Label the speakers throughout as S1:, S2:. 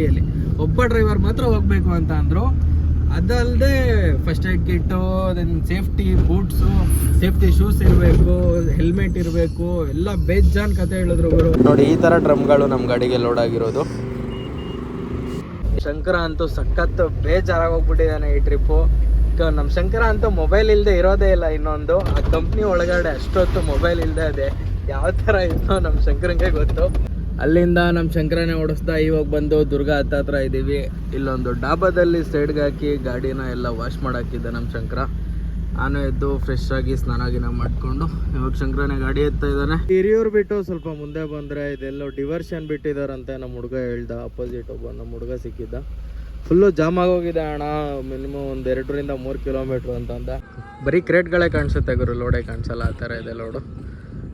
S1: ಗಾಡಿಯಲ್ಲಿ. ಒಬ್ಬ ಡ್ರೈವರ್ ಮಾತ್ರ ಹೋಗ್ಬೇಕು ಅಂತ ಅಂದರು. ಅದಲ್ಲದೆ first aid kit then safety boots safety shoes ಇರಬೇಕು ಹೆಲ್ಮೆಟ್ ಇರಬೇಕು ಎಲ್ಲ ಬೇಜಾನ್ ಕತೆ ಹೇಳಿದ್ರು ಗುರು ನೋಡಿ ಈ ಥರ ಡ್ರಮ್ಗಳು ನಮ್ಮ ಗಾಡಿಗೆ ಲೋಡ್ ಆಗಿರೋದು. ಶಂಕರ ಅಂತೂ ಸಖತ್ ಬೇಜಾರಾಗೋಗ್ಬಿಟ್ಟಿದ್ದಾನೆ ಈ ಟ್ರಿಪ್ಪು ನಮ್ಮ ಶಂಕರ ಅಂತೂ ಮೊಬೈಲ್ ಇಲ್ಲದೆ ಇರೋದೇ ಇಲ್ಲ ಇನ್ನೊಂದು. ಆ ಕಂಪ್ನಿ ಒಳಗಡೆ ಅಷ್ಟೊತ್ತು ಮೊಬೈಲ್ ಇಲ್ಲದೆ ಅದೇ ಯಾವ ಥರ ಇತ್ತು ನಮ್ಮ ಶಂಕರಂಗೆ ಗೊತ್ತು. ಅಲ್ಲಿಂದ ನಮ್ಮ ಶಂಕರನೇ ಓಡಿಸ್ತಾ ಇವಾಗ ಬಂದು ದುರ್ಗಾ ಹತ್ತ ಹತ್ರ ಇದ್ದೀವಿ. ಇಲ್ಲೊಂದು ಡಾಬಾದಲ್ಲಿ ಸೈಡ್ಗೆ ಹಾಕಿ ಗಾಡಿನ ಎಲ್ಲ ವಾಶ್ ಮಾಡಾಕಿದ್ದೆ ನಮ್ಮ ಶಂಕರ. ನಾನು ಎದ್ದು ಫ್ರೆಶ್ ಆಗಿ ಸ್ನಾನ ಗಿನ ಮಾಡಿಕೊಂಡು ಇವಾಗ ಶಂಕರನೇ ಗಾಡಿ ಎತ್ತಾ ಇದ್ದಾನೆ. ಹಿರಿಯೂರು ಬಿಟ್ಟು ಸ್ವಲ್ಪ ಮುಂದೆ ಬಂದರೆ ಇದೆಲ್ಲೋ ಡಿವರ್ಷನ್ ಬಿಟ್ಟಿದಾರಂತೆ ನಮ್ಮ ಹುಡುಗ ಹೇಳ್ದ. ಅಪೋಸಿಟ್ ಒಬ್ಬ ನಮ್ಮ ಹುಡುಗ ಸಿಕ್ಕಿದ್ದ. ಫುಲ್ಲು ಜಾಮ್ ಆಗೋಗಿದೆ ಅಣ್ಣ. ಮಿನಿಮಮ್ ಒಂದು ಎರಡರಿಂದ ಮೂರು ಕಿಲೋಮೀಟ್ರ್ ಅಂತಂದ. ಬರೀ ಕ್ರೇಟ್ಗಳೇ ಕಾಣಿಸುತ್ತೆ ಗುರು ಲೋಡೇ ಕಾಣಿಸಲ್ಲ ಆ ಥರ ಇದೆ ಲೋಡು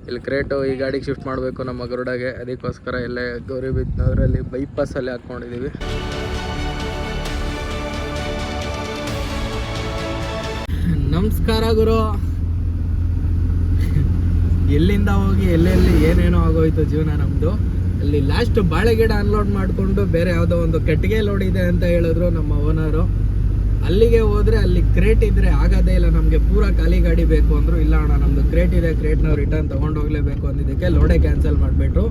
S1: ಇಲ್ಲಿ ಕ್ರೇಟು ಈ ಗಾಡಿಗೆ ಶಿಫ್ಟ್ ಮಾಡಬೇಕು ನಮ್ಮ ಗರುಡಗೆ. ಅದಕ್ಕೋಸ್ಕರ ಇಲ್ಲೇ ಗೌರಿಬಿದ್ನವರಲ್ಲಿ ಬೈಪಾಸಲ್ಲಿ ಹಾಕ್ಕೊಂಡಿದ್ದೀವಿ ನಮಸ್ಕಾರ ಗುರು. ಎಲ್ಲಿಂದ ಹೋಗಿ, ಎಲ್ಲೆಲ್ಲಿ, ಏನೇನೋ ಆಗೋಯ್ತು ಜೀವನ ನಮ್ಮದು ಅಲ್ಲಿ ಲಾಸ್ಟ್ ಬಾಳೆ ಗಿಡ ಅನ್ಲೋಡ್ ಮಾಡಿಕೊಂಡು ಬೇರೆ ಯಾವುದೋ ಒಂದು ಕಟ್ಟಿಗೆ ಲೋಡ್ ಇದೆ ಅಂತ ಹೇಳಿದ್ರು ನಮ್ಮ ಓನರು ಅಲ್ಲಿಗೆ ಹೋದ್ರೆ ಅಲ್ಲಿ ಕ್ರೇಟ್ ಇದ್ರೆ ಆಗೋದೇ ಇಲ್ಲ, ನಮಗೆ ಪೂರ ಖಾಲಿ ಗಾಡಿ ಬೇಕು ಅಂದ್ರು, ಇಲ್ಲ ಅಣ್ಣ, ನಮ್ದು ಕ್ರೇಟ್ ಇದೆ ಕ್ರೇಟ್ ನಾವು ರಿಟರ್ನ್ ತಗೊಂಡು ಹೋಗ್ಲೇಬೇಕು ಅಂದಿದ್ದಕ್ಕೆ ಲೋಡೇ ಕ್ಯಾನ್ಸಲ್ ಮಾಡಿಬಿಟ್ರು.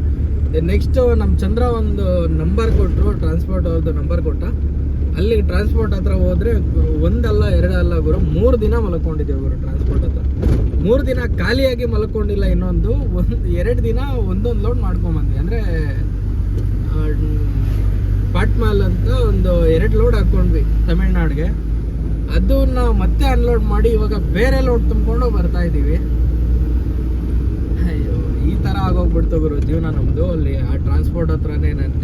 S1: ನೆಕ್ಸ್ಟ್ ನಮ್ಮ ಚಂದ್ರ ಒಂದು ನಂಬರ್ ಕೊಟ್ಟರು ಟ್ರಾನ್ಸ್ಪೋರ್ಟ್ ಅವ್ರದ್ದು ನಂಬರ್ ಕೊಟ್ಟ. ಅಲ್ಲಿ ಟ್ರಾನ್ಸ್ಪೋರ್ಟ್ ಹತ್ರ ಹೋದರೆ ಒಂದಲ್ಲ, ಎರಡಲ್ಲ ಗುರು ಮೂರು ದಿನ ಮಲ್ಕೊಂಡಿದ್ದೀವಿ ಗುರು ಟ್ರಾನ್ಸ್ಪೋರ್ಟ್ ಹತ್ರ. ಮೂರು ದಿನ ಖಾಲಿಯಾಗಿ ಮಲ್ಕೊಂಡಿಲ್ಲ ಇನ್ನೊಂದು, ಒಂದು, ಎರಡು ದಿನ ಒಂದೊಂದು ಲೋಡ್ ಮಾಡ್ಕೊಂಬಂದ್ವಿ ಅಂದರೆ ಪಾಟ್ಮಾಲ್ ಅಂತ ಒಂದು ಎರಡು ಲೋಡ್ ಹಾಕೊಂಡ್ವಿ ತಮಿಳ್ನಾಡಿಗೆ. ಅದನ್ನ ಮತ್ತೆ ಅನ್ಲೋಡ್ ಮಾಡಿ ಇವಾಗ ಬೇರೆ ಲೋಡ್ ತುಂಬಿಕೊಂಡು ಬರ್ತಾ ಇದ್ದೀವಿ ಅಯ್ಯೋ, ಈ ಥರ ಆಗೋಗ್ಬಿಡ್ತು ಗುರು ಜೀವನ ನಮ್ಮದು ಅಲ್ಲಿ ಆ ಟ್ರಾನ್ಸ್ಪೋರ್ಟ್ ಹತ್ರನೇ ನನ್ನ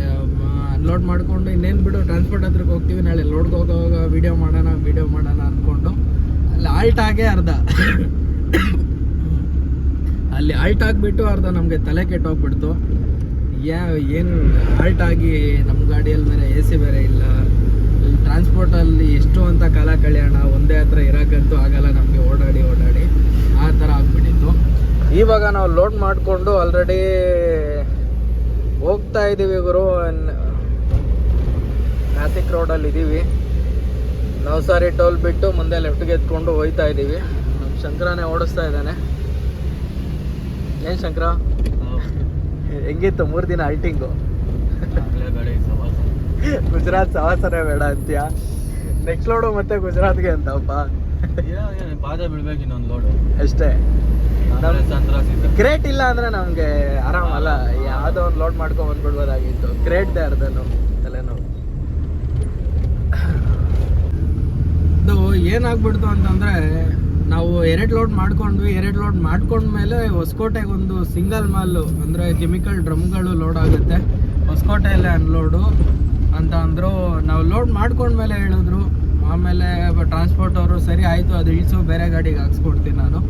S1: ಅನ್ಲೋಡ್ ಮಾಡ್ಕೊಂಡು ಇನ್ನೇನು ಬಿಡು ಟ್ರಾನ್ಸ್ಪೋರ್ಟ್ ಹತ್ರಕ್ಕೆ ಹೋಗ್ತೀವಿ, ನಾಳೆ ಲೋಡ್ಗೆ ಹೋಗೋವಾಗ ವೀಡಿಯೋ ಮಾಡೋಣ ವೀಡಿಯೋ ಮಾಡೋಣ ಅಂದ್ಕೊಂಡು ಅಲ್ಲಿ ಆಲ್ಟ್ ಆಗೇ ಅರ್ಧ. ಅಲ್ಲಿ ಆಲ್ಟ್ ಆಗಿಬಿಟ್ಟು ಅರ್ಧ ನಮಗೆ ತಲೆ ಕೆಟ್ಟೋಗ್ಬಿಡ್ತು. ಯಾ, ಏನು ಹಾಲ್ಟ್ ಆಗಿ ನಮ್ಮ ಗಾಡಿಯಲ್ಲಿ ಬೇರೆ ಎ ಸಿ ಬೇರೆ ಇಲ್ಲ. ಟ್ರಾನ್ಸ್ಪೋರ್ಟಲ್ಲಿ ಎಷ್ಟು ಅಂತ ಕಾಲ ಕಳೆಯೋಣ, ಒಂದೇ ಹತ್ರ ಇರೋಕ್ಕಂತೂ ಆಗಲ್ಲ, ನಮಗೆ ಓಡಾಡಿ ಓಡಾಡಿ. ಆ ಥರ ಆಗ್ಬಿಟ್ಟಿತ್ತು. ಇವಾಗ ನಾವು ಲೋಡ್ ಮಾಡಿಕೊಂಡು ಆಲ್ರೆಡಿ ಹೋಗ್ತಾ ಇದ್ದೀವಿ ಗುರು. ನಾಸಿಕ್ ರೋಡಲ್ಲಿ ಇದ್ದೀವಿ ನವಸಾರಿ ಟೋಲ್ ಬಿಟ್ಟು ಮುಂದೆ ಲೆಫ್ಟ್ಗೆ ಎತ್ಕೊಂಡು ಹೋಯ್ತಾ ಇದ್ದೀವಿ ನಮ್ಮ ಶಂಕರನೇ ಓಡಿಸ್ತಾ ಇದ್ದಾನೆ. ಏನು ಶಂಕರ? ಹೆಂಗಿತ್ತು ಮೂರು ದಿನ ಅಲ್ಟಿಂಗು? ಗುಜರಾತ್ ಸವಾಸನೇ ಬೇಡ ಅಂತೀಯ. ನೆಕ್ಸ್ಟ್ ಲೋಡು ಮತ್ತೆ ಗುಜರಾತ್ಗೆ ಅಂತಪ್ಪ
S2: ಪಾದ ಬಿಡ್ಬೇಕು ಇನ್ನೊಂದು ಲೋಡು
S1: ಅಷ್ಟೇ. ಕ್ರೇಟ್ ಇಲ್ಲ ಅಂದ್ರೆ ನಮ್ಗೆ ಆರಾಮಲ್ಲ ಯಾವ್ದೋ ಒಂದು ಲೋಡ್ ಮಾಡ್ಕೊಂಡ್ ಬಂದ್ಬಿಡ್ಬೋದಾಗಿತ್ತು. ಕ್ರೇಟ್ದೆ ಅರ್ಧನು ತಲೆನೋವು. ಏನಾಗ್ಬಿಡ್ತು ಅಂತಂದ್ರೆ ನಾವು ಎರಡು ಲೋಡ್ ಮಾಡ್ಕೊಂಡ್ವಿ ಎರಡು ಲೋಡ್ ಮಾಡ್ಕೊಂಡ್ಮೇಲೆ ಹೊಸಕೋಟೆಗೆ ಒಂದು ಸಿಂಗಲ್ ಮಾಲು ಅಂದರೆ ಕೆಮಿಕಲ್ ಡ್ರಮ್ಗಳು ಲೋಡ್ ಆಗುತ್ತೆ. ಹೊಸಕೋಟೆಯಲ್ಲೇ ಅನ್ಲೋಡು ಅಂತ ಅಂದರು, ನಾವು ಲೋಡ್ ಮಾಡ್ಕೊಂಡ್ಮೇಲೆ ಹೇಳಿದ್ರು. ಆಮೇಲೆ ಟ್ರಾನ್ಸ್ಪೋರ್ಟ್ ಅವರು, ಸರಿ ಆಯಿತು, ಅದು ಇಳಿಸು, ಬೇರೆ ಗಾಡಿಗೆ ಹಾಕ್ಸ್ಕೊಡ್ತೀನಿ ನಾನು.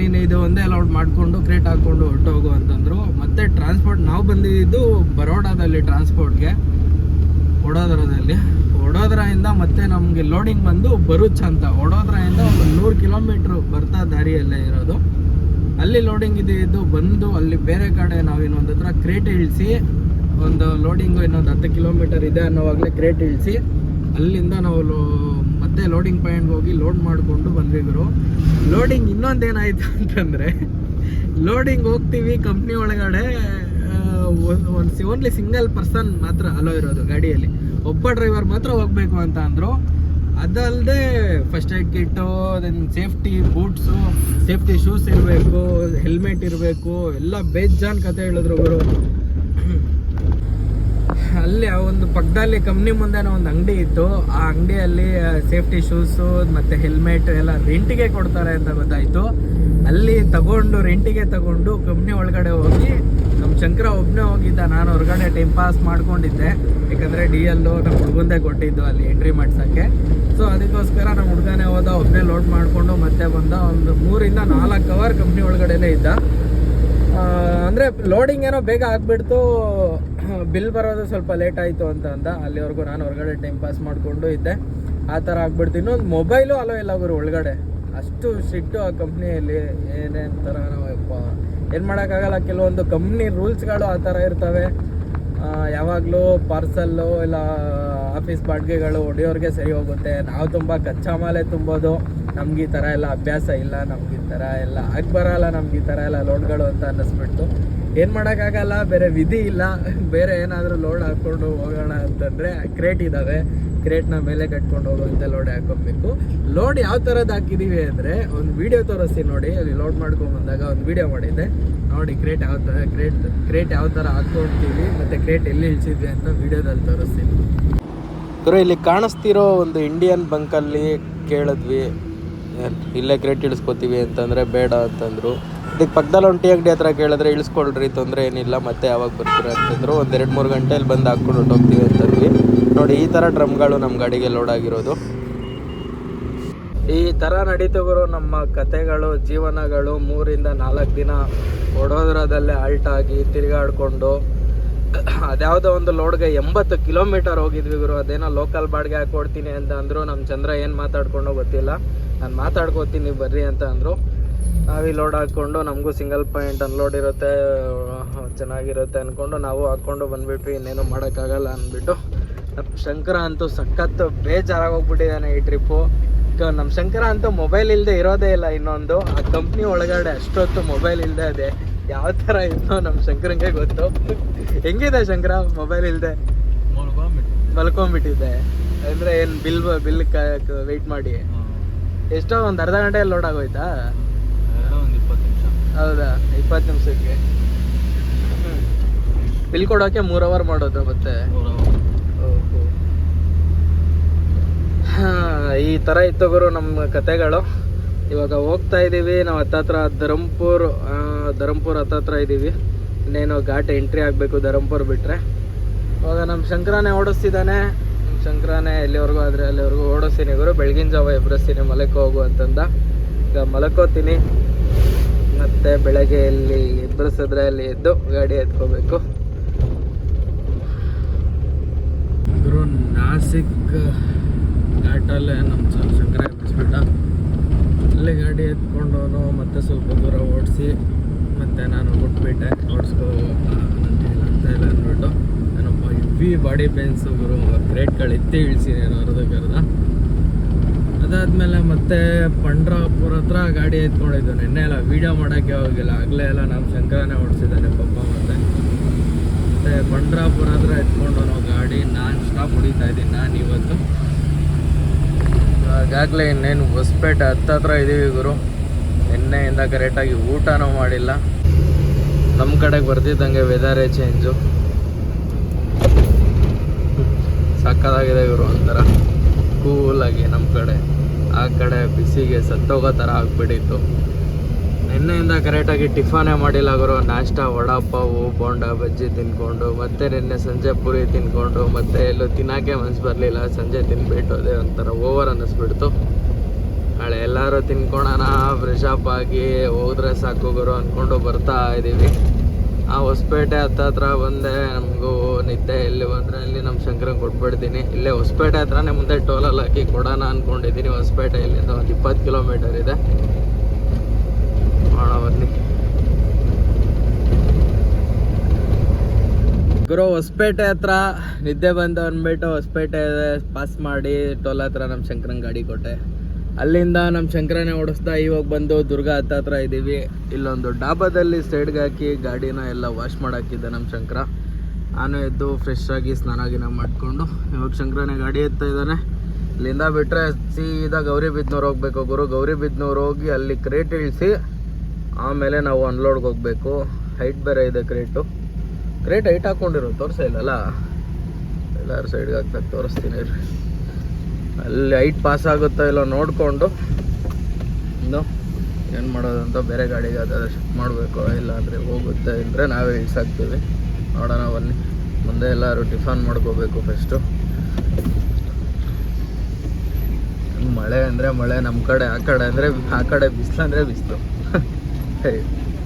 S1: ನೀನು ಇದು ಒಂದೇ ಲೋಡ್ ಮಾಡಿಕೊಂಡು ಕ್ರೇಟ್ ಹಾಕ್ಕೊಂಡು ಹೊರಟೋಗು ಅಂತಂದ್ರು. ಮತ್ತೆ ಟ್ರಾನ್ಸ್ಪೋರ್ಟ್ ನಾವು ಬಂದಿದ್ದು ಬರೋಡಾದಲ್ಲಿ ಟ್ರಾನ್ಸ್ಪೋರ್ಟ್ಗೆ ವಡೋದರದಲ್ಲಿ ವಡೋದರಾಯಿಂದ ಮತ್ತೆ ನಮಗೆ ಲೋಡಿಂಗ್ ಬಂದು ಬರುಚ್ ಅಂತ. ವಡೋದರಾಯಿಂದ ಒಂದು ನೂರು ಕಿಲೋಮೀಟ್ರ್ ಬರ್ತಾ ದಾರಿಯಲ್ಲೇ ಇರೋದು. ಅಲ್ಲಿ ಲೋಡಿಂಗ್ ಇದೆ ಇದ್ದು ಬಂದು ಅಲ್ಲಿ ಬೇರೆ ಕಡೆ ನಾವು ಇನ್ನೊಂದು ಹತ್ರ ಕ್ರೇಟ್ ಇಳಿಸಿ, ಒಂದು ಲೋಡಿಂಗು ಇನ್ನೊಂದು ಹತ್ತು ಕಿಲೋಮೀಟರ್ ಇದೆ ಅನ್ನೋವಾಗಲೇ ಕ್ರೇಟ್ ಇಳಿಸಿ, ಅಲ್ಲಿಂದ ನಾವು ಮತ್ತೆ ಲೋಡಿಂಗ್ ಪಾಯಿಂಟ್ಗೆ ಹೋಗಿ ಲೋಡ್ ಮಾಡಿಕೊಂಡು ಬಂದಿದ್ರು ಲೋಡಿಂಗ್ ಇನ್ನೊಂದೇನಾಯ್ತು ಅಂತಂದರೆ ಲೋಡಿಂಗ್ ಹೋಗ್ತೀವಿ ಕಂಪ್ನಿ ಒಳಗಡೆ ಒಂದು ಓನ್ಲಿ ಸಿಂಗಲ್ ಪರ್ಸನ್ ಮಾತ್ರ ಅಲೋ ಇರೋದು ಗಾಡಿಯಲ್ಲಿ. ಒಬ್ಬ ಡ್ರೈವರ್ ಮಾತ್ರ ಹೋಗ್ಬೇಕು ಅಂತ ಅಂದರು. ಅದಲ್ಲದೆ first aid kit then safety boots safety shoes ಇರಬೇಕು ಹೆಲ್ಮೆಟ್ ಇರಬೇಕು, ಎಲ್ಲ ಬೇಜಾನ್ ಕತೆ ಹೇಳಿದ್ರು ಗುರು. ಅಲ್ಲಿ ಆ ಒಂದು ಪಕ್ಕದಲ್ಲಿ ಕಂಪ್ನಿ ಮುಂದೆನೇ ಒಂದು ಅಂಗಡಿ ಇತ್ತು. ಆ ಅಂಗಡಿಯಲ್ಲಿ ಸೇಫ್ಟಿ ಶೂಸು ಮತ್ತು ಹೆಲ್ಮೆಟ್ ಎಲ್ಲ ರೆಂಟಿಗೆ ಕೊಡ್ತಾರೆ ಅಂತ ಗೊತ್ತಾಯಿತು. ಅಲ್ಲಿ ತಗೊಂಡು ರೆಂಟಿಗೆ ತಗೊಂಡು ಕಂಪ್ನಿ ಒಳಗಡೆ ಹೋಗಿ ಶಂಕರ ಒಬ್ಬನೇ ಹೋಗಿದ್ದ. ನಾನು ಹೊರಗಡೆ ಟೈಮ್ ಪಾಸ್ ಮಾಡ್ಕೊಂಡಿದ್ದೆ. ಯಾಕಂದರೆ ಡಿ ಎಲ್ಲು ನಮ್ಮ ಹುಡುಗಂದೇ ಕೊಟ್ಟಿದ್ದು ಅಲ್ಲಿ ಎಂಟ್ರಿ ಮಾಡ್ಸೋಕ್ಕೆ. ಸೊ ಅದಕ್ಕೋಸ್ಕರ ನಮ್ಮ ಹುಡುಗನೇ ಹೋದ ಒಬ್ಬನೇ ಲೋಡ್ ಮಾಡಿಕೊಂಡು ಮತ್ತೆ ಬಂದ. ಒಂದು ಮೂರಿಂದ ನಾಲ್ಕು ಅವರ್ ಕಂಪ್ನಿ ಒಳಗಡೆನೇ ಇದ್ದ. ಅಂದರೆ ಲೋಡಿಂಗ್ ಏನೋ ಬೇಗ ಆಗಿಬಿಡ್ತು. ಬಿಲ್ ಬರೋದು ಸ್ವಲ್ಪ ಲೇಟ್ ಆಯಿತು ಅಂತ ಅಂದ. ಅಲ್ಲಿವರೆಗೂ ನಾನು ಹೊರಗಡೆ ಟೈಮ್ ಪಾಸ್ ಮಾಡಿಕೊಂಡು ಇದ್ದೆ. ಆ ಥರ ಆಗ್ಬಿಡ್ತು. ಇನ್ನೊಂದು ಮೊಬೈಲು ಅಲೋ ಇಲ್ಲ ಅವರು ಒಳಗಡೆ. ಅಷ್ಟು ಸಿಟ್ಟು ಆ ಕಂಪ್ನಿಯಲ್ಲಿ ಏನೇನು ಥರ ನಾವಪ್ಪ ಏನು ಮಾಡೋಕ್ಕಾಗಲ್ಲ, ಕೆಲವೊಂದು ಕಂಪ್ನಿ ರೂಲ್ಸ್ಗಳು ಆ ಥರ ಇರ್ತವೆ. ಯಾವಾಗಲೂ ಪಾರ್ಸಲ್ಲು ಇಲ್ಲ ಆಫೀಸ್ ಬಾಡಿಗೆಗಳು ಹೊಡೆಯೋರಿಗೆ ಸರಿ ಹೋಗುತ್ತೆ. ನಾವು ತುಂಬ ಕಚ್ಚಾ ಮಾಲೆ ತುಂಬೋದು. ನಮ್ಗೆ ಈ ಥರ ಎಲ್ಲ ಅಭ್ಯಾಸ ಇಲ್ಲ, ನಮ್ಗೆ ಈ ಥರ ಎಲ್ಲ ಆಗಿ ಬರಲ್ಲ, ನಮ್ಗೆ ಈ ಥರ ಎಲ್ಲ ಲೋಡ್ಗಳು ಅಂತ ಅನ್ನಿಸ್ಬಿಟ್ಟು ಏನು ಮಾಡೋಕ್ಕಾಗಲ್ಲ ಬೇರೆ ವಿಧಿ ಇಲ್ಲ. ಬೇರೆ ಏನಾದರೂ ಲೋಡ್ ಹಾಕ್ಕೊಂಡು ಹೋಗೋಣ ಅಂತಂದರೆ ಕ್ರೇಟ್ ಇದ್ದಾವೆ ಕ್ರೇಟ್ನ ಮೇಲೆ ಕಟ್ಕೊಂಡು ಹೋಗುವಂಥ ಲೋಡ್ ಹಾಕೋಬೇಕು. ಲೋಡ್ ಯಾವ ಥರದ್ದು ಹಾಕಿದ್ದೀವಿ ಅಂದರೆ ಒಂದು ವೀಡಿಯೋ ತೋರಿಸ್ತೀನಿ ನೋಡಿ. ಅಲ್ಲಿ ಲೋಡ್ ಮಾಡ್ಕೊಂಡು ಬಂದಾಗ ಒಂದು ವೀಡಿಯೋ ಮಾಡಿದ್ದೆ ನೋಡಿ ಕ್ರೇಟ್ ಯಾವ ಥರ ಕ್ರೇಟ್ ಕ್ರೇಟ್ ಯಾವ ಥರ ಹಾಕ್ಕೊಳ್ತೀವಿ ಮತ್ತು ಕ್ರೇಟ್ ಎಲ್ಲಿ ಇಳಿಸಿದ್ವಿ ಅಂತ ವೀಡಿಯೋದಲ್ಲಿ ತೋರಿಸ್ತೀನಿ. ಇಲ್ಲಿ ಕಾಣಿಸ್ತಿರೋ ಒಂದು ಇಂಡಿಯನ್ ಬಂಕಲ್ಲಿ ಕೇಳಿದ್ವಿ. ಇಲ್ಲೇ ಕ್ರೇಟ್ ಇಳಿಸ್ಕೊತೀವಿ ಅಂತಂದರೆ ಬೇಡ ಅಂತಂದರು. ಇದಕ್ಕೆ ಪಕ್ಕದಲ್ಲಿ ಒಂದು ಟೀ ಅಂಗಡಿ ಹತ್ರ ಕೇಳಿದ್ರೆ ಇಳಿಸ್ಕೊಳ್ರಿ, ತೊಂದರೆ ಏನಿಲ್ಲ, ಮತ್ತೆ ಯಾವಾಗ ಬರ್ತೀರ ಅಂತಂದರು ಒಂದು ಎರಡು ಮೂರು ಗಂಟೆಯಲ್ಲಿ ಬಂದು ಹಾಕ್ಕೊಂಡು ಹೊಟ್ಟೋಗ್ತೀವಿ ಅಂತಂದ್ವಿ ನೋಡಿ, ಈ ಥರ ಡ್ರಮ್ಗಳು ನಮ್ಮ ಗಾಡಿಗೆ ಲೋಡ್ ಆಗಿರೋದು. ಈ ಥರ ನಡೀತವರು ನಮ್ಮ ಕತೆಗಳು, ಜೀವನಗಳು ಮೂರಿಂದ ನಾಲ್ಕು ದಿನ ಓಡೋದ್ರದಲ್ಲೇ ಆಲ್ಟ್ ಆಗಿ ತಿರುಗಾಡ್ಕೊಂಡು ಅದ್ಯಾವುದೋ ಒಂದು ಲೋಡ್ಗೆ ಎಂಬತ್ತು ಕಿಲೋಮೀಟರ್ ಹೋಗಿದ್ವಿ ಗುರು. ಅದೇನೋ ಲೋಕಲ್ ಬಾಡಿಗೆ ಹಾಕೊಡ್ತೀನಿ ಅಂತ ಅಂದರು. ನಮ್ಮ ಚಂದ್ರ ಏನು ಮಾತಾಡ್ಕೊಂಡೋ ಗೊತ್ತಿಲ್ಲ. ನಾನು ಮಾತಾಡ್ಕೋತೀನಿ ಬರ್ರಿ ಅಂತ ಅಂದರು. ನಾವೀ ಲೋಡ್ ಹಾಕ್ಕೊಂಡು, ನಮಗೂ ಸಿಂಗಲ್ ಪಾಯಿಂಟ್ ಅನ್ಲೋಡ್ ಇರುತ್ತೆ, ಚೆನ್ನಾಗಿರುತ್ತೆ ಅಂದ್ಕೊಂಡು ನಾವು ಹಾಕ್ಕೊಂಡು ಬಂದ್ಬಿಟ್ವಿ. ಇನ್ನೇನು ಮಾಡೋಕ್ಕಾಗಲ್ಲ ಅಂದ್ಬಿಟ್ಟು. ನಮ್ಮ ಶಂಕರ ಅಂತೂ ಸಖತ್ ಬೇಜಾರಾಗಿ ಹೋಗ್ಬಿಟ್ಟಿದ್ದಾನೆ ಈ ಟ್ರಿಪ್ಪು ನಮ್ಮ ಶಂಕರ ಅಂತೂ ಮೊಬೈಲ್ ಇಲ್ಲದೆ ಇರೋದೇ ಇಲ್ಲ ಇನ್ನೊಂದು. ಆ ಕಂಪ್ನಿ ಒಳಗಡೆ ಅಷ್ಟೊತ್ತು ಮೊಬೈಲ್ ಇಲ್ಲದೆ ಇದೆ. ಯಾವ ಥರ ಇತ್ತು ನಮ್ಮ ಶಂಕರಂಗೆ ಗೊತ್ತು. ಹೆಂಗಿದೆ ಶಂಕರ? ಮೊಬೈಲ್ ಇಲ್ಲದೆ ಮಲ್ಕೊಂಡ್ಬಿಟ್ಟಿದ್ದೆ. ಅಂದರೆ ಏನು ಬಿಲ್ ಬಿಲ್ ವೆಯ್ಟ್ ಮಾಡಿ. ಎಷ್ಟೋ ಒಂದು ಅರ್ಧ ಗಂಟೆಯಲ್ಲಿ ಲೋಡ್ ಆಗೋಯ್ತಾ?
S2: ಒಂದು ಇಪ್ಪತ್ತು ನಿಮಿಷ.
S1: ಹೌದಾ? ಇಪ್ಪತ್ತು ನಿಮಿಷಕ್ಕೆ. ಬಿಲ್ ಕೊಡೋಕೆ ಮೂರ್ ಅವರ್ ಮಾಡೋದು ಮತ್ತೆ. ಈ ಥರ ಇತ್ತು ಗುರು ನಮ್ಮ ಕತೆಗಳು. ಇವಾಗ ಹೋಗ್ತಾ ಇದ್ದೀವಿ ನಾವು ಹತ್ತತ್ರ ಧರಂಪುರ್ ಧರಂಪುರ್ ಹತ್ತತ್ರ ಇದ್ದೀವಿ ಇನ್ನೇನು ಘಾಟ್ ಎಂಟ್ರಿ ಆಗಬೇಕು ಧರಂಪುರ್ ಬಿಟ್ಟರೆ ಇವಾಗ ನಮ್ಮ ಶಂಕರನೇ ಓಡಿಸ್ತಿದ್ದಾನೆ. ನಮ್ಮ ಶಂಕರನೇ ಎಲ್ಲಿವರೆಗೂ ಆದರೆ ಅಲ್ಲಿವರೆಗೂ ಓಡಿಸ್ತೀನಿ ಇವರು. ಬೆಳಗಿನ ಜಾವ ಎಬ್ಬರಿಸ್ತೀನಿ ಮಲಕ್ಕೆ ಹೋಗು ಅಂತಂದ. ಈಗ ಮಲಕೋತೀನಿ. ಮತ್ತು ಬೆಳಗ್ಗೆ ಇಲ್ಲಿ ಎಬ್ಬರಿಸಿದ್ರೆ ಅಲ್ಲಿ ಎದ್ದು ಗಾಡಿ ಎತ್ಕೋಬೇಕು. ಗುರು, ನಾಸಿಕ್ ಘಾಟಲ್ಲೇ ನಮ್ಮ ಶಂಕರ ಎಬ್ಬಿಸ್ಬಿಟ್ಟ ಅಲ್ಲಿ ಗಾಡಿ ಎತ್ಕೊಂಡವನು ಮತ್ತೆ ಸ್ವಲ್ಪ ದೂರ ಓಡಿಸಿ. ಮತ್ತೆ ನಾನು ಬಿಟ್ಬಿಟ್ಟೆ ಓಡಿಸ್ಕೋ ಅಂತ ಇಲ್ಲ ಅಂದ್ಬಿಟ್ಟು. ನಾನೊಬ್ಬ ಹೆವಿ ಬಾಡಿ ಪೇನ್ಸ್ ಗುರು ಗ್ರೇಟ್ಗಳು ಎತ್ತಿ ಇಳಿಸಿ ನಾನು ಅರ್ಧಕ್ಕರ್ಧ ಅದಾದಮೇಲೆ ಮತ್ತೆ ಪಂಡ್ರಾಪುರ ಹತ್ರ ಗಾಡಿ ಎತ್ಕೊಂಡಿದ್ದು. ನಿನ್ನೆ ಎಲ್ಲ ವೀಡಿಯೋ ಮಾಡೋಕ್ಕೆ ಹೋಗಿಲ್ಲ ಆಗಲೇ ಎಲ್ಲ ನಮ್ಮ ಶಂಕರನೇ ಓಡಿಸಿದ್ದಾನೆ ಪಪ್ಪ ಮತ್ತೆ. ಮತ್ತೆ ಪಂಡ್ರಾಪುರ ಹತ್ರ ಎತ್ಕೊಂಡು ನಾವು ಗಾಡಿ ನಾನ್ ಸ್ಟಾಪ್ ಹೊಡಿತಾ ಇದ್ದೀನಿ. ನಾನು ಇವತ್ತು. ಈಗಾಗಲೇ ಇನ್ನೇನು ಹೊಸಪೇಟೆ ಹತ್ತತ್ರ ಇದ್ದೀವಿ ಗುರು. ನಿನ್ನೆಯಿಂದ ಕರೆಕ್ಟಾಗಿ ಊಟನೂ ಮಾಡಿಲ್ಲ. ನಮ್ಮ ಕಡೆಗೆ ಬರ್ತಿದ್ದಂಗೆ ವೆದರೇ ಚೇಂಜು ಸಕ್ಕದಾಗಿದೆ ಇವರು ಒಂಥರ. ಕೂಲಾಗಿ ನಮ್ಮ ಕಡೆ. ಆ ಕಡೆ ಬಿಸಿಗೆ ಸತ್ತೋಗೋ ಥರ ಆಗಿಬಿಟ್ಟಿತ್ತು. ನಿನ್ನೆಯಿಂದ ಕರೆಕ್ಟಾಗಿ ಟಿಫಾನೇ ಮಾಡಿಲ್ಲ ಗುರು. ನಾಷ್ಟ, ವಡಾಪಾವು, ಬೋಂಡ, ಬಜ್ಜಿ ತಿನ್ಕೊಂಡು, ಮತ್ತೆ ನಿನ್ನೆ ಸಂಜೆ ಪುರಿ ತಿನ್ಕೊಂಡು, ಮತ್ತೆ ಎಲ್ಲೂ ತಿನ್ನೋಕ್ಕೆ ಮನಸ್ಸು ಬರಲಿಲ್ಲ. ಸಂಜೆ ತಿನ್ಬಿಟ್ಟು ಅದೇ ಒಂಥರ ಓವರ್ ಅನ್ನಿಸ್ಬಿಡ್ತು. ನಾಳೆ ಎಲ್ಲರೂ ತಿನ್ಕೊಳೋಣ ಫ್ರೆಶ್ ಅಪ್ ಆಗಿ ಹೋದ್ರೆ ಸಾಕು ಗುರು ಅಂದ್ಕೊಂಡು ಬರ್ತಾ ಇದ್ದೀವಿ ಆ ಹೊಸಪೇಟೆ ಹತ್ತತ್ರ ಬಂದೆ, ನಮಗೂ ನಿದ್ದೆ ಎಲ್ಲಿ ಬಂದರೆ ಅಲ್ಲಿ ನಮ್ಮ ಶಂಕರಂಗೆ ಕೊಟ್ಬಿಡ್ತೀನಿ. ಇಲ್ಲೇ ಹೊಸಪೇಟೆ ಹತ್ರನೇ ಮುಂದೆ ಟೋಲಲ್ಲಿ ಹಾಕಿ ಕೊಡೋಣ ಅಂದ್ಕೊಂಡಿದ್ದೀನಿ ಹೊಸಪೇಟೆ ಇಲ್ಲಿಂದ ಒಂದು ಇಪ್ಪತ್ತು ಕಿಲೋಮೀಟರ್ ಇದೆ. ಮಾಡೋಣ ಬನ್ನಿ. ಗುರು, ಹೊಸಪೇಟೆ ಹತ್ರ ನಿದ್ದೆ ಬಂದು ಅಂದ್ಬಿಟ್ಟು ಹೊಸಪೇಟೆ ಪಾಸ್ ಮಾಡಿ ಟೋಲ್ ಹತ್ರ ನಮ್ಮ ಶಂಕರನ್ ಗಾಡಿ ಕೊಟ್ಟೆ. ಅಲ್ಲಿಂದ ನಮ್ಮ ಶಂಕರನೇ ಓಡಿಸ್ತಾ ಇವಾಗ ಬಂದು ದುರ್ಗ ಹತ್ತ ಹತ್ರ ಇದ್ದೀವಿ ಇಲ್ಲೊಂದು ಡಾಬಾದಲ್ಲಿ ಸೈಡ್ಗೆ ಹಾಕಿ ಗಾಡಿನ ಎಲ್ಲ ವಾಶ್ ಮಾಡಾಕಿದ್ದೆ ನಮ್ಮ ಶಂಕರ. ನಾನು ಎದ್ದು ಫ್ರೆಶ್ ಆಗಿ ಸ್ನಾನ ಗಿನ ಮಾಡಿಕೊಂಡು ಇವಾಗ ಶಂಕರನೇ ಗಾಡಿ ಎತ್ತಾ ಇದ್ದಾನೆ. ಇಲ್ಲಿಂದ ಬಿಟ್ಟರೆ ಸೀದಾ ಗೌರಿಬಿದ್ನೂರು ಹೋಗ್ಬೇಕು ಗುರು. ಗೌರಿಬಿದ್ನೂರು ಹೋಗಿ ಅಲ್ಲಿ ಕ್ರೇಟ್ ಇಳಿಸಿ ಆಮೇಲೆ ನಾವು ಅನ್ಲೋಡ್ಗೆ ಹೋಗ್ಬೇಕು. ಹೈಟ್ ಬೇರೆ ಇದೆ ಕ್ರೇಟು ಕ್ರೇಟ್ ಹೈಟ್ ಹಾಕೊಂಡಿರೋ ತೋರಿಸ ಇಲ್ಲಲ್ಲ? ಎಲ್ಲಾರು ಸೈಡ್ಗೆ ಹಾಕ್ದಾಗ ತೋರಿಸ್ತೀನಿ. ಹೈಟ್ ಪಾಸ್ ಆಗುತ್ತೋ ಇಲ್ಲೋ ನೋಡಿಕೊಂಡು ಇನ್ನು ಏನು ಮಾಡೋದಂತ ಬೇರೆ ಗಾಡಿಗೆ ಅದೆಲ್ಲ ಶಿಫ್ಟ್ ಮಾಡಬೇಕು ಇಲ್ಲ ಅಂದರೆ ಹೋಗುತ್ತೆ ಅಂದರೆ ನಾವೇ ಇಳಿಸಾಕ್ತೀವಿ ನೋಡೋಣ ಬನ್ನಿ. ಮುಂದೆ ಎಲ್ಲರೂ ಟಿಫನ್ ಮಾಡ್ಕೋಬೇಕು ಫಸ್ಟು ಮಳೆ ಅಂದರೆ ಮಳೆ ನಮ್ಮ ಕಡೆ, ಆ ಕಡೆ ಅಂದರೆ, ಆ ಕಡೆ ಬಿಸಿಲು ಅಂದರೆ ಬಿಸಿಲು.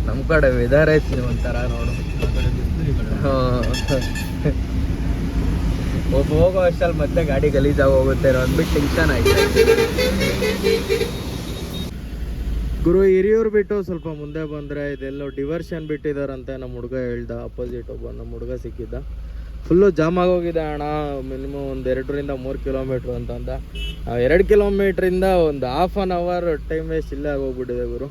S1: ನಮ್ಮ ಕಡೆ ವೆದರ್ ಐತಿ ಒಂಥರ ನೋಡು. ಒಬ್ಬ ಹೋಗೋ ಅಷ್ಟಲ್ಲಿ ಮತ್ತೆ ಗಾಡಿ ಗಲೀಜಾಗಿ ಹೋಗುತ್ತೆ ಅಂದ್ಬಿಟ್ಟು ಟೆನ್ಷನ್ ಆಯ್ತು. ಗುರು, ಹಿರಿಯೂರು ಬಿಟ್ಟು ಸ್ವಲ್ಪ ಮುಂದೆ ಬಂದರೆ ಇದೆಲ್ಲೋ ಡಿವರ್ಷನ್ ಬಿಟ್ಟಿದಾರಂತೆ ನಮ್ಮ ಹುಡುಗ ಹೇಳ್ದ ಅಪೋಸಿಟ್ ಒಬ್ಬ, ನಮ್ಮ ಹುಡುಗ ಸಿಕ್ಕಿದ್ದ. ಫುಲ್ಲು ಜಾಮ್ ಆಗೋಗಿದೆ ಅಣ್ಣ ಮಿನಿಮಮ್ ಒಂದು ಎರಡರಿಂದ ಮೂರು ಕಿಲೋಮೀಟ್ರ್ ಅಂತಂದ. ಎರಡು ಕಿಲೋಮೀಟ್ರಿಂದ ಒಂದು half an hour time waste ಇಲ್ಲೇ ಆಗೋಗ್ಬಿಟ್ಟಿದೆ ಗುರು.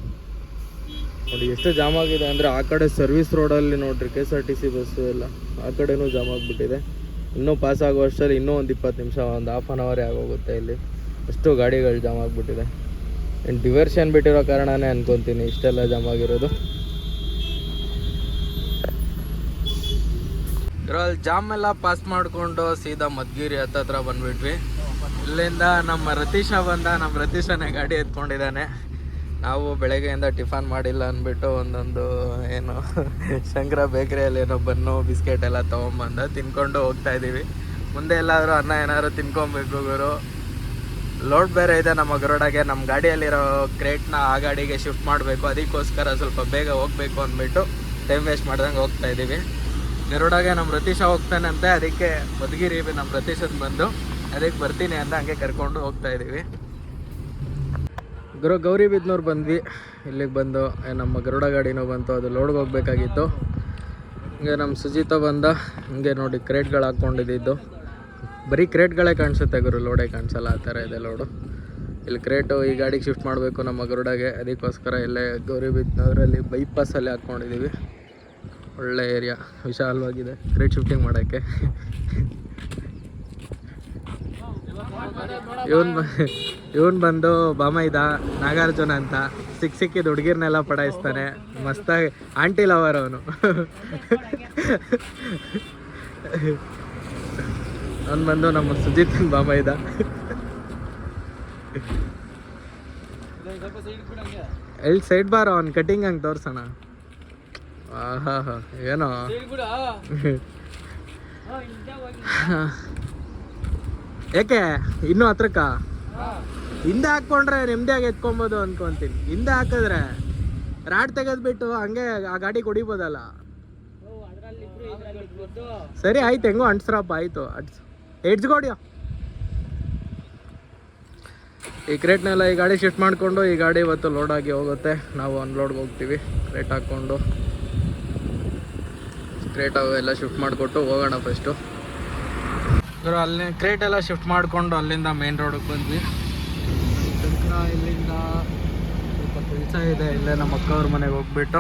S1: ನೋಡಿ, ಎಷ್ಟು ಜಾಮ್ ಆಗಿದೆ ಅಂದರೆ ಆ ಕಡೆ ಸರ್ವಿಸ್ ರೋಡಲ್ಲಿ ನೋಡ್ರಿ K S R T C bus ಎಲ್ಲ, ಆ ಕಡೆನೂ ಜಾಮ್ ಆಗಿಬಿಟ್ಟಿದೆ. ಇನ್ನೂ ಪಾಸ್ ಆಗೋ ಅಷ್ಟರಲ್ಲಿ ಇನ್ನೂ ಒಂದು ಇಪ್ಪತ್ತು ನಿಮಿಷ, ಒಂದು ಹಾಫ್ ಆನ್ ಅವರೇ ಆಗೋಗುತ್ತೆ ಇಲ್ಲಿ. ಅಷ್ಟು ಗಾಡಿಗಳು ಜಾಮ್ ಆಗಿಬಿಟ್ಟಿದೆ. ಇನ್ನು ಡಿವರ್ಷನ್ ಬಿಟ್ಟಿರೋ ಕಾರಣನೇ ಅನ್ಕೊತೀನಿ, ಇಷ್ಟೆಲ್ಲ ಜಾಮ್ ಆಗಿರೋದು. ಇದ್ರಲ್ಲಿ ಜಾಮ್ ಎಲ್ಲ ಪಾಸ್ ಮಾಡಿಕೊಂಡು ಸೀದಾ ಮದ್ಗಿರಿ ಹತ್ತತ್ರ ಬಂದ್ಬಿಟ್ವಿ. ಇಲ್ಲಿಂದ ನಮ್ಮ ರತೀಶ ಬಂದ, ನಮ್ಮ ರತೀಶನೇ ಗಾಡಿ ಎತ್ಕೊಂಡಿದ್ದಾನೆ. ನಾವು ಬೆಳಗ್ಗೆಯಿಂದ ಟಿಫನ್ ಮಾಡಿಲ್ಲ ಅಂದ್ಬಿಟ್ಟು ಒಂದೊಂದು ಏನು ಶಂಕರ ಬೇಕ್ರಿಯಲ್ಲಿ ಏನೋ ಬನ್ನು, ಬಿಸ್ಕೆಟ್ ಎಲ್ಲ ತೊಗೊಂಬಂದ ತಿನ್ಕೊಂಡು ಹೋಗ್ತಾ ಇದ್ದೀವಿ. ಮುಂದೆ ಎಲ್ಲಾದರೂ ಅನ್ನ ಏನಾದರೂ ತಿನ್ಕೊಬೇಕು ಗುರು. ಲೋಡ್ ಬೇರೆ ಇದೆ ನಮ್ಮ ಗರೋಡಾಗೆ. ನಮ್ಮ ಗಾಡಿಯಲ್ಲಿರೋ ಕ್ರೇಟ್ನ ಆ ಗಾಡಿಗೆ ಶಿಫ್ಟ್ ಮಾಡಬೇಕು. ಅದಕ್ಕೋಸ್ಕರ ಸ್ವಲ್ಪ ಬೇಗ ಹೋಗಬೇಕು ಅಂದ್ಬಿಟ್ಟು ಟೈಮ್ ವೇಸ್ಟ್ ಮಾಡ್ದಂಗೆ ಹೋಗ್ತಾ ಇದ್ದೀವಿ. ಗರುಡಾಗೆ ನಮ್ಮ ರತೀಶ ಹೋಗ್ತಾನೆ ಅಂತ. ಅದಕ್ಕೆ ಬದುಗಿರಿ ನಮ್ಮ ರತೀಶದ್ ಬಂದು ಅದಕ್ಕೆ ಬರ್ತೀನಿ ಅಂತ ಹಂಗೆ ಕರ್ಕೊಂಡು ಹೋಗ್ತಾ ಇದ್ದೀವಿ. ಗುರು ಗೌರಿಬಿದ್ನೂರು ಬಂದ್ವಿ. ಇಲ್ಲಿಗೆ ಬಂದು ನಮ್ಮ ಗರುಡ ಗಾಡಿನೂ ಬಂತು, ಅದು ಲೋಡ್ಗೆ ಹೋಗ್ಬೇಕಾಗಿತ್ತು. ಹಿಂಗೆ ನಮ್ಮ ಸುಜಿತ ಬಂದ, ಹಿಂಗೆ ನೋಡಿ ಕ್ರೇಟ್ಗಳು ಹಾಕ್ಕೊಂಡಿದ್ದು. ಬರೀ ಕ್ರೇಟ್ಗಳೇ ಕಾಣಿಸುತ್ತೆ ಗುರು ಲೋಡೇ ಕಾಣಿಸಲ್ಲ, ಆ ಥರ ಇದೆ ಲೋಡು ಇಲ್ಲಿ ಕ್ರೇಟು ಈ ಗಾಡಿಗೆ ಶಿಫ್ಟ್ ಮಾಡಬೇಕು ನಮ್ಮ ಗರುಡಗೆ, ಅದಕ್ಕೋಸ್ಕರ ಇಲ್ಲೇ ಗೌರಿಬಿದ್ನೂರಲ್ಲಿ ಬೈಪಾಸಲ್ಲಿ ಹಾಕ್ಕೊಂಡಿದ್ದೀವಿ ಒಳ್ಳೆ ಏರಿಯಾ ವಿಶಾಲವಾಗಿದೆ ಕ್ರೇಟ್ ಶಿಫ್ಟಿಂಗ್ ಮಾಡೋಕ್ಕೆ. ಇವನ್ ಇವನ್ ಬಂದು ಬಾಮೈದ ನಾಗಾರ್ಜುನ ಅಂತ ಸಿಕ್ ಸಿಕ್ಕಿದ ಹುಡುಗಿರ್ನೆಲ್ಲ ಪಡಾಯಿಸ್ತಾನೆ. ಮಸ್ತಾಗಿ ಆಂಟಿ ಲವರ್ ಅವನು. ಅವ್ನು ಬಂದು ನಮ್ಮ ಸುಜಿತ್ ಬಾಮೈದ. ಎಲ್ಲಿ ಸೈಡ್ ಬಾರ ಅವ್ನು ಕಟಿಂಗ್ ಹಂಗೆ ತೋರ್ಸೋಣ. ಆಹಾ ಏನೋ. ಯಾಕೆ ಇನ್ನೂ ಹತ್ರಕ್ಕ? ಹಿಂದೆ ಹಾಕ್ಕೊಂಡ್ರೆ ನೆಮ್ಮದಿಯಾಗಿ ಎತ್ಕೊಬೋದು ಅನ್ಕೊಂತೀನಿ. ಹಿಂದೆ ಹಾಕಿದ್ರೆ ರಾಡ್ ತೆಗೆದ್ಬಿಟ್ಟು ಹಂಗೆ ಆ ಗಾಡಿ ಹೊಡಿಬೋದಲ್ಲ ಸರಿ, ಆಯ್ತು. ಹೆಂಗೋ ಅಂಟ್ಸ್ರಪ್ಪ, ಆಯ್ತು. ಅಟ್ಸ್ ಎಡ್ಸ್ಕೊಡಿಯೋ ಈ ಕ್ರೇಟ್ನೆಲ್ಲ ಈ ಗಾಡಿ ಶಿಫ್ಟ್ ಮಾಡಿಕೊಂಡು ಈ ಗಾಡಿ ಇವತ್ತು ಲೋಡ್ ಆಗಿ ಹೋಗುತ್ತೆ. ನಾವು ಅನ್ಲೋಡ್ಗೆ ಹೋಗ್ತೀವಿ. ಕ್ರೇಟ್ ಹಾಕ್ಕೊಂಡು. ಕ್ರೇಟ್ ಅವೆಲ್ಲ ಶಿಫ್ಟ್ ಮಾಡಿಕೊಟ್ಟು ಹೋಗೋಣ ಫಸ್ಟು ಇವರು ಅಲ್ಲಿ ಕ್ರೇಟ್ ಎಲ್ಲ ಶಿಫ್ಟ್ ಮಾಡಿಕೊಂಡು ಅಲ್ಲಿಂದ ಮೇನ್ ರೋಡಿಗೆ ಬಂದ್ವಿ. ತನಕ ಇಲ್ಲಿಂದ ಸ್ವಲ್ಪ ಕೆಲಸ ಇದೆ, ಇಲ್ಲೇ ನಮ್ಮ ಅಕ್ಕವ್ರ ಮನೆಗೆ ಹೋಗ್ಬಿಟ್ಟು.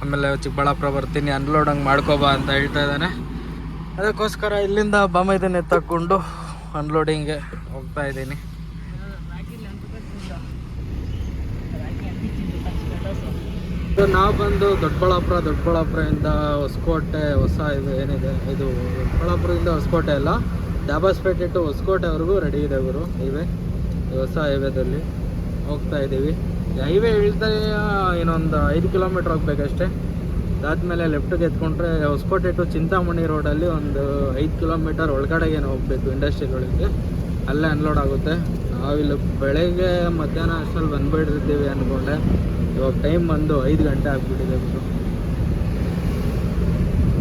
S1: ಆಮೇಲೆ ಚಿಕ್ಕಬಳ್ಳಾಪುರ ಬರ್ತೀನಿ ಅನ್ಲೋಡ್ ಹಂಗೆ ಮಾಡ್ಕೋಬಾ ಅಂತ ಹೇಳ್ತಾ ಇದ್ದಾನೆ. ಅದಕ್ಕೋಸ್ಕರ ಇಲ್ಲಿಂದ ಬೊಂಬೈದನ್ನ ಎತ್ತಕೊಂಡು ಅನ್ಲೋಡಿಂಗ್ಗೆ ಹೋಗ್ತಾ ಇದ್ದೀನಿ. ಇದು ನಾವು ಬಂದು ದೊಡ್ಡಬಳ್ಳಾಪುರ, ದೊಡ್ಡಬಳ್ಳಾಪುರದಿಂದ ಹೊಸಕೋಟೆ ಹೊಸ ಇದು ಏನಿದೆ, ಇದು ದೊಡ್ಡಬಳ್ಳಾಪುರದಿಂದ ಹೊಸಕೋಟೆ ಅಲ್ಲ? ಡಾಬಾಸ್ಪೇಟೆ ಟು ಹೊಸಕೋಟೆವರೆಗೂ ರೆಡಿ ಇದೆ ಗುರು ಹೈವೇ ಹೊಸ ಹೈವೇದಲ್ಲಿ ಹೋಗ್ತಾ ಇದ್ದೀವಿ. ಹೈವೇ ಇಳ್ತಾ ಇನ್ನೊಂದು ಐದು ಕಿಲೋಮೀಟ್ರ್ ಹೋಗ್ಬೇಕಷ್ಟೇ. ಅದಾದಮೇಲೆ ಲೆಫ್ಟಿಗೆ ಎತ್ಕೊಂಡ್ರೆ ಹೊಸಕೋಟೆ ಟು ಚಿಂತಾಮಣಿ ರೋಡಲ್ಲಿ ಒಂದು ಐದು ಕಿಲೋಮೀಟರ್ ಒಳಗಡೆಗೆ ಹೋಗಬೇಕು ಇಂಡಸ್ಟ್ರಿಯಲ್ ಒಳಗೆ ಅಲ್ಲೇ ಅನ್ಲೋಡ್ ಆಗುತ್ತೆ. ನಾವಿಲ್ಲಿ ಬೆಳಗ್ಗೆ ಮಧ್ಯಾಹ್ನ ಅಷ್ಟರಲ್ಲಿ ಬಂದ್ಬಿಟ್ಟಿರ್ತೀವಿ ಅಂದ್ಕೊಂಡೆ. ಇವಾಗ ಟೈಮ್ ಬಂದು ಐದು ಗಂಟೆ ಆಗಿಬಿಟ್ಟಿದೆ ಬಿಟ್ಟು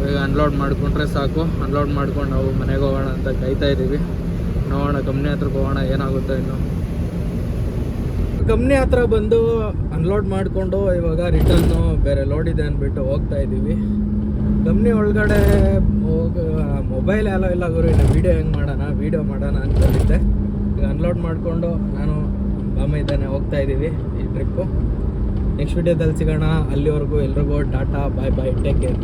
S1: ಈಗ ಅನ್ಲೋಡ್ ಮಾಡಿಕೊಂಡ್ರೆ ಸಾಕು. ಅನ್ಲೋಡ್ ಮಾಡ್ಕೊಂಡು ನಾವು ಮನೆಗೆ ಹೋಗೋಣ ಅಂತ ಕಾಯ್ತಾ ಇದ್ದೀವಿ ನೋಡೋಣ ಕಂಪ್ನಿ ಹತ್ರಕ್ಕೆ ಹೋಗೋಣ, ಏನಾಗುತ್ತೆ ಇನ್ನು. ಕಂಪ್ನಿ ಹತ್ರ ಬಂದು ಅನ್ಲೋಡ್ ಮಾಡಿಕೊಂಡು ಇವಾಗ ರಿಟರ್ನು ಬೇರೆ ಲೋಡ್ ಇದೆ ಅಂದ್ಬಿಟ್ಟು ಹೋಗ್ತಾ ಇದ್ದೀವಿ ಕಂಪ್ನಿ ಒಳಗಡೆ ಹೋಗ ಮೊಬೈಲ್ ಎಲ್ಲ ಇಲ್ಲ ಗುರು, ಇನ್ನು ವೀಡಿಯೋ ಹೆಂಗೆ ಮಾಡೋಣ ವೀಡಿಯೋ ಮಾಡೋಣ ಅಂದ್ಕೊಂಡಿದ್ದೆ ಈಗ ಅನ್ಲೋಡ್ ಮಾಡಿಕೊಂಡು ನಾನು ಬಾಮ ಇದ್ದಾನೆ, ಹೋಗ್ತಾ ಇದ್ದೀವಿ ಈ ಟ್ರಿಪ್ಪು ನೆಕ್ಸ್ಟ್ ವಿಡಿಯೋದಲ್ಲಿ ಸಿಗೋಣ. ಅಲ್ಲಿವರೆಗೂ ಎಲ್ರಿಗೂ tata bye bye take care